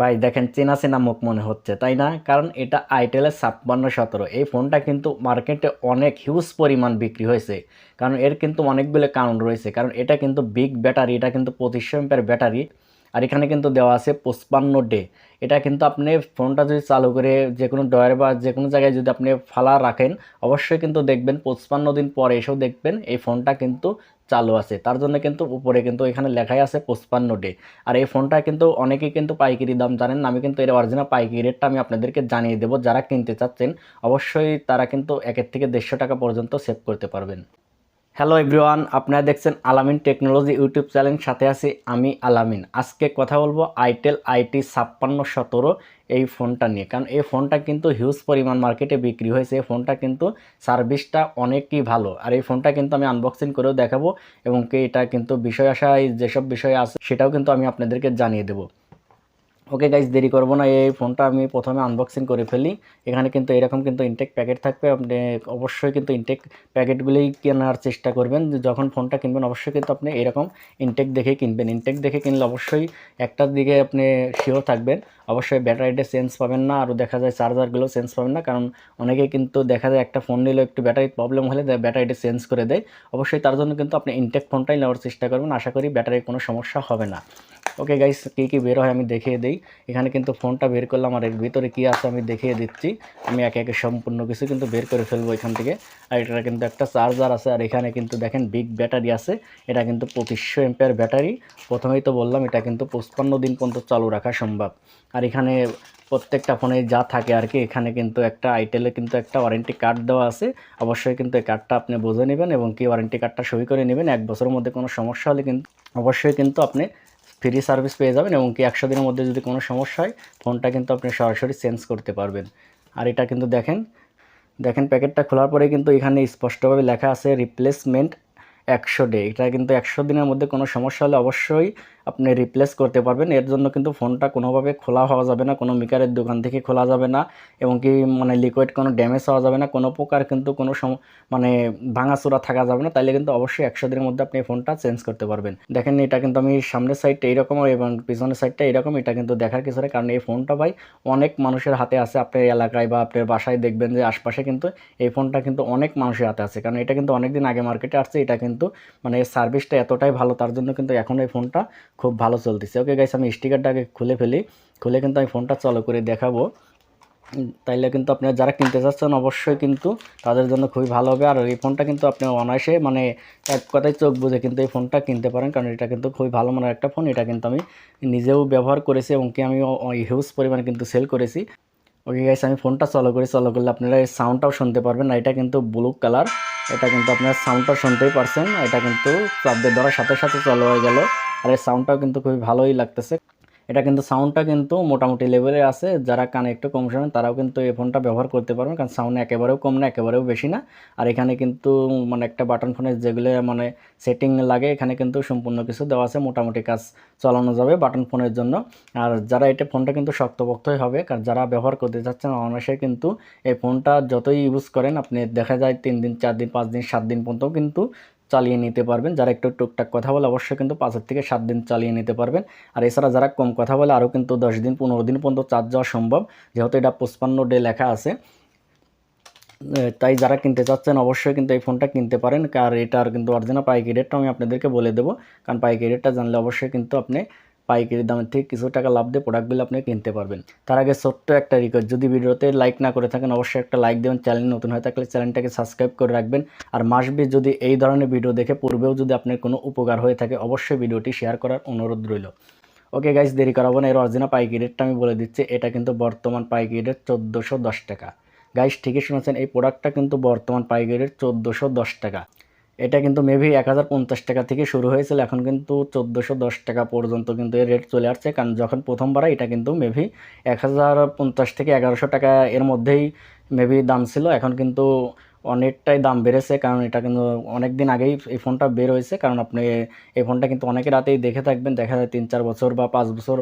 ভাই, দেখেন চেনা চেনা মুখ মনে হচ্ছে, তাই না? কারণ এটা আইটেলের ছাপ্পান্ন সতেরো। এই ফোনটা কিন্তু মার্কেটে অনেক হিউজ পরিমাণ বিক্রি হয়েছে। কারণ এর কিন্তু অনেকগুলো কারণ রয়েছে। কারণ এটা কিন্তু বিগ ব্যাটারি এটা কিন্তু পঁচিশশো এম্পের ব্যাটারি আর এখানে কিন্তু দেওয়া আছে পঁচপান্ন ডে। এটা কিন্তু আপনি ফোনটা যদি চালু করে যে কোনো ডয়ার বা যে কোনো জায়গায় যদি আপনি ফালা রাখেন, অবশ্যই কিন্তু দেখবেন পঁচপান্ন দিন পরে এসেও দেখবেন এই ফোনটা কিন্তু চালু আছে। তার জন্য কিন্তু উপরে কিন্তু এখানে লেখাই আছে পঁচপান্ন ডে। আর এই ফোনটা কিন্তু অনেকেই কিন্তু পাইকারি দাম জানেন, আমি কিন্তু এর অরিজিনাল পাইকারি রেটটা আমি আপনাদেরকে জানিয়ে দেবো। যারা কিনতে চাচ্ছেন, অবশ্যই তারা কিন্তু একের থেকে দেড়শো টাকা পর্যন্ত সেভ করতে পারবেন। হ্যালো এভরিওয়ান, আপনারা দেখছেন আলামিন টেকনোলজি ইউটিউব চ্যানেল, সাথে আছি আমি আলামিন। আজকে কথা বলব আইটেল আইটি ছাপ্পান্ন সতেরো এই ফোনটা নিয়ে। কারণ এই ফোনটা কিন্তু হিউজ পরিমাণ মার্কেটে বিক্রি হয়েছে। এই ফোনটা কিন্তু সার্ভিসটা অনেকই ভালো। আর এই ফোনটা কিন্তু আমি আনবক্সিং করেও দেখাবো এবং কি এটা কিন্তু বিষয় আশায় যেসব বিষয় আছে, সেটাও কিন্তু আমি আপনাদেরকে জানিয়ে দেবো। ওকে গাইজ দেরি করব না। এই ফোনটা আমি প্রথমে আনবক্সিং করে ফেলি। এখানে কিন্তু এরকম কিন্তু ইনটেক প্যাকেট থাকবে। আপনি অবশ্যই কিন্তু ইনটেক প্যাকেটগুলোই কেনার চেষ্টা করবেন। যখন ফোনটা কিনবেন, অবশ্যই কিন্তু আপনি এরকম ইনটেক দেখে কিনবেন। ইনটেক দেখে কিনলে অবশ্যই একটার দিকে আপনি শিওর থাকবেন। অবশ্যই ব্যাটারিটা চেঞ্জ পাবেন না। আরও দেখা যায় চার্জারগুলো চেঞ্জ পাবেন না। কারণ অনেকে কিন্তু দেখা যায় একটা ফোন নিলেও একটু ব্যাটারি প্রবলেম হলে ব্যাটারিটা চেঞ্জ করে দেয়। অবশ্যই তার জন্য কিন্তু আপনি ইনটেক ফোনটাই নেওয়ার চেষ্টা করবেন। আশা করি ব্যাটারির কোনো সমস্যা হবে না। ওকে গাইস কী কী বের হয় আমি দেখিয়ে দিই। এখানে কিন্তু ফোনটা বের করলাম আর এর ভিতরে কী আছে আমি দেখিয়ে দিচ্ছি। আমি একে একে সম্পূর্ণ কিছু কিন্তু বের করে ফেলব এখান থেকে। আর এটা কিন্তু একটা চার্জার আছে আর এখানে কিন্তু দেখেন বিগ ব্যাটারি আছে। এটা কিন্তু পঁচিশশো এম্পেয়ার ব্যাটারি প্রথমেই তো বললাম এটা কিন্তু পঁচপান্ন দিন পর্যন্ত চালু রাখা সম্ভব। আর এখানে প্রত্যেকটা ফোনে যা থাকে আর কি, এখানে কিন্তু একটা আইটেলে কিন্তু একটা ওয়ারেন্টি কার্ড দেওয়া আছে। অবশ্যই কিন্তু এই কার্ডটা আপনি বুঝে নেবেন এবং কি ওয়ারেন্টি কার্ডটা সই করে নেবেন। এক বছরের মধ্যে কোনো সমস্যা হলে কিন্তু অবশ্যই কিন্তু আপনি ফ্রি সার্ভিস পেয়ে যাবেন এবং কি একশো দিনের মধ্যে যদি কোনো সমস্যা হয় ফোনটা কিন্তু আপনি সরাসরি চেঞ্জ করতে পারবেন। আর এটা কিন্তু দেখেন দেখেন প্যাকেটটা খোলার পরে কিন্তু এখানে স্পষ্টভাবে লেখা আছে রিপ্লেসমেন্ট একশো ডে এটা কিন্তু একশো দিনের মধ্যে কোনো সমস্যা হলে অবশ্যই আপনি রিপ্লেস করতে পারবেন। এর জন্য কিন্তু ফোনটা কোনোভাবে খোলা হওয়া যাবে না, কোনো মিকারের দোকান থেকে খোলা যাবে না, এবং কি মানে লিকুইড কোনো ড্যামেজ হওয়া যাবে না, কোনো প্রকার কিন্তু কোনো মানে ভাঙাচোরা থাকা যাবে না, তাইলে কিন্তু অবশ্যই একশো দিনের মধ্যে আপনি ফোনটা চেঞ্জ করতে পারবেন। দেখেন এটা কিন্তু আমি সামনের সাইডটা এইরকম এবং পিছনের সাইডটা এরকম, এটা কিন্তু দেখার কিছু নেই, কারণ এই ফোনটা ভাই অনেক মানুষের হাতে আছে, আপনার এলাকায় বা আপনার বাসায় দেখবেন যে আশপাশে কিন্তু এই ফোনটা কিন্তু অনেক মানুষের হাতে আছে, কারণ এটা কিন্তু অনেক দিন আগে মার্কেটে আসছে, এটা কিন্তু মানে সার্ভিসটা এতটাই ভালো, তার জন্য কিন্তু এখন এই ফোনটা খুব ভালো চলতেছে। ওকে গাইস আমি স্টিকারটাকে খুলে ফেলি। খুলে কিন্তু আমি ফোনটা চালু করে দেখাবো। তাইলে কিন্তু আপনারা যারা কিনতে চাচ্ছেন, অবশ্যই কিন্তু তাদের জন্য খুবই ভালো হবে। আর এই ফোনটা কিন্তু আপনি অনায়াসে মানে এক কথায় চোখ বুঝে কিন্তু এই ফোনটা কিনতে পারেন, কারণ এটা কিন্তু খুবই ভালো মানের একটা ফোন। এটা কিন্তু আমি নিজেও ব্যবহার করেছি এবং কি আমি হিউজ পরিমাণে কিন্তু সেল করেছি। ওকে গাইস আমি ফোনটা চালু করি। চালু করলে আপনারা এই সাউন্ডটাও শুনতে পারবেন। এটা কিন্তু ব্লু কালার এটা কিন্তু আপনারা সাউন্ডটা শুনতেই পারছেন। এটা কিন্তু চাপদের ধরার সাথে সাথে চালু হয়ে গেল। আর এই সাউন্ডটাও কিন্তু খুবই ভালোই লাগতেছে। এটা কিন্তু সাউন্ডটা কিন্তু মোটামুটি লেভেলে আছে। যারা কানে একটু কম শোনেন, তারাও কিন্তু এই ফোনটা ব্যবহার করতে পারবেন। কারণ সাউন্ড একেবারেও কম না, একেবারেও বেশি না। আর এখানে কিন্তু মানে একটা বাটন ফোনের যেগুলো মানে সেটিং লাগে, এখানে কিন্তু সম্পূর্ণ কিছু দেওয়া আছে। মোটামুটি কাজ চালানো যাবে বাটন ফোনের জন্য। আর যারা এটা ফোনটা কিন্তু শক্তপোক্তই হবে, কারণ যারা ব্যবহার করতে চাচ্ছেন, অনায়াসে কিন্তু এই ফোনটা যতই ইউজ করেন, আপনি দেখা যায় তিন দিন, চার দিন, পাঁচ দিন, সাত দিন পর্যন্ত কিন্তু চালিয়ে নিতে পারবেন। যারা একটু টুকটাক কথা বলে অবশ্যই কিন্তু পাঁচের থেকে সাত দিন চালিয়ে নিতে পারবেন। আর এছাড়া যারা কম কথা বলে আরও কিন্তু দশ দিন, পনেরো দিন পর্যন্ত চার্জ যাওয়া সম্ভব। যেহেতু এটা পুষ্পান্ন ডে লেখা আছে তাই যারা কিনতে চাচ্ছেন অবশ্যই কিন্তু এই ফোনটা কিনতে পারেন। আর এটার কিন্তু অরিজিনাল পাইকারি রেটটা আমি আপনাদেরকে বলে দেবো। কারণ পাইকারি রেটটা জানলে অবশ্যই কিন্তু আপনি পাইকারি দামের থেকে কিছু টাকা লাভ দিয়ে প্রোডাক্টগুলো আপনি কিনতে পারবেন। তার আগে ছোট্ট একটা রিকোয়েস্ট যদি ভিডিওতে লাইক না করে থাকেন, অবশ্যই একটা লাইক দেবেন। চ্যানেল নতুন হয়ে থাকলে চ্যানেলটাকে সাবস্ক্রাইব করে রাখবেন। আর মাসবি যদি এই ধরনের ভিডিও দেখে পূর্বেও যদি আপনার কোনো উপকার হয়ে থাকে, অবশ্যই ভিডিওটি শেয়ার করার অনুরোধ রইল। ওকে গাইস দেরি করাবো না, এর অরিজিনাল পাইকারি রেটটা আমি বলে দিচ্ছি। এটা কিন্তু বর্তমান পাইকারি রেট চোদ্দোশো দশ টাকা। গাইস ঠিকই শুনেছেন, এই প্রোডাক্টটা কিন্তু বর্তমান পাইকারি রেট চোদ্দোশো দশ টাকা। এটা কিন্তু মেবি এক হাজার পঞ্চাশ টাকা থেকে শুরু হয়েছিল, এখন কিন্তু চোদ্দোশো দশ টাকা পর্যন্ত কিন্তু এর রেট চলে আসছে। কারণ যখন প্রথমবার এটা কিন্তু মেবি এক হাজার পঞ্চাশ থেকে এগারোশো টাকা এর মধ্যেই মেবি দাম ছিল। এখন কিন্তু অনেকটাই দাম বেড়েছে, কারণ এটা কিন্তু অনেক দিন আগেই এই ফোনটা বের হয়েছে। কারণ আপনি এই ফোনটা কিন্তু অনেকের রাতেই দেখে থাকবেন, দেখা যায় তিন চার বছর বা পাঁচ বছর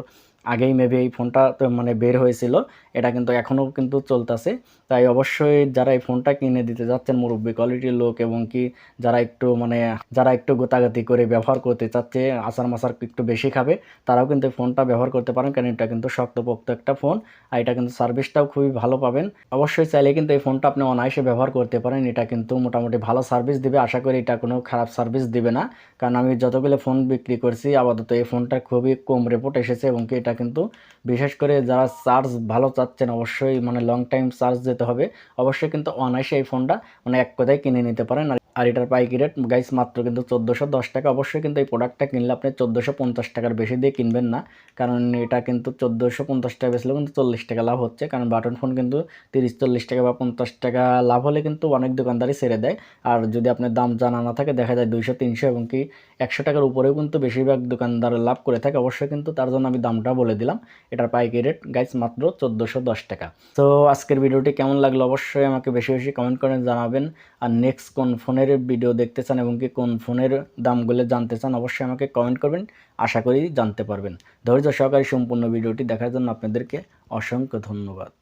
আগেই মেবি এই ফোনটা মানে বের হয়েছিল। এটা কিন্তু এখনও কিন্তু চলতেছে। তাই অবশ্যই যারা এই ফোনটা কিনে দিতে যাচ্ছেন মুরব্বী কোয়ালিটির লোক এবং কি যারা একটু মানে যারা একটু গোতাগাতি করে ব্যবহার করতে চাচ্ছে আচার মাসার একটু বেশি খাবে, তারাও কিন্তু ফোনটা ব্যবহার করতে পারেন। কারণ এটা কিন্তু শক্তপোক্ত একটা ফোন আর এটা কিন্তু সার্ভিসটাও খুবই ভালো পাবেন। অবশ্যই চাইলে কিন্তু এই ফোনটা আপনি অনায়াসে ব্যবহার করতে পারেন। এটা কিন্তু মোটামুটি ভালো সার্ভিস দিবে। আশা করি এটা কোনো খারাপ সার্ভিস দিবে না। কারণ আমি যতগুলো ফোন বিক্রি করছি, আপাতত এই ফোনটা খুবই কম রিপোর্ট এসেছে এবং কি এটা কিন্তু বিশেষ করে যারা চার্জ ভালো চাচ্ছেন, অবশ্যই মানে লং টাইম চার্জ যেতে হবে। অবশ্যই কিন্তু অনায়াসে এই ফোনটা মানে এক কথায় কিনে নিতে পারেন। আর এটার পাইকি রেট গাইস মাত্র কিন্তু চোদ্দোশো দশ টাকা। অবশ্যই কিন্তু এই প্রোডাক্টটা কিনলে আপনি চোদ্দোশো পঞ্চাশ টাকার বেশি দিয়ে কিনবেন না। কারণ এটা কিন্তু চোদ্দোশো পঞ্চাশ টাকা বেচলেও কিন্তু চল্লিশ টাকা লাভ হচ্ছে। কারণ বাটন ফোন কিন্তু তিরিশ, চল্লিশ টাকা বা পঞ্চাশ টাকা লাভ হলে কিন্তু অনেক দোকানদারই ছেড়ে দেয়। আর যদি আপনার দাম জানা না থাকে, দেখা যায় দুইশো, তিনশো এবং কি একশো টাকার উপরেও কিন্তু বেশিরভাগ দোকানদার লাভ করে থাকে। অবশ্যই কিন্তু তার জন্য আমি দামটা বলে দিলাম। এটার পাইকি রেট গাইস মাত্র চোদ্দোশো দশ টাকা। তো আজকের ভিডিওটি কেমন লাগল? অবশ্যই আমাকে বেশি বেশি কমেন্ট করে জানাবেন। আর নেক্সট কোন ফোনের ভিডিও দেখতে চান এবং কি কোন ফোনের দামগুলো জানতে চান অবশ্যই আমাকে কমেন্ট করবেন। আশা করি জানতে পারবেন। ধৈর্য সহকারে সম্পূর্ণ ভিডিওটি দেখার জন্য আপনাদেরকে অসংখ্য ধন্যবাদ।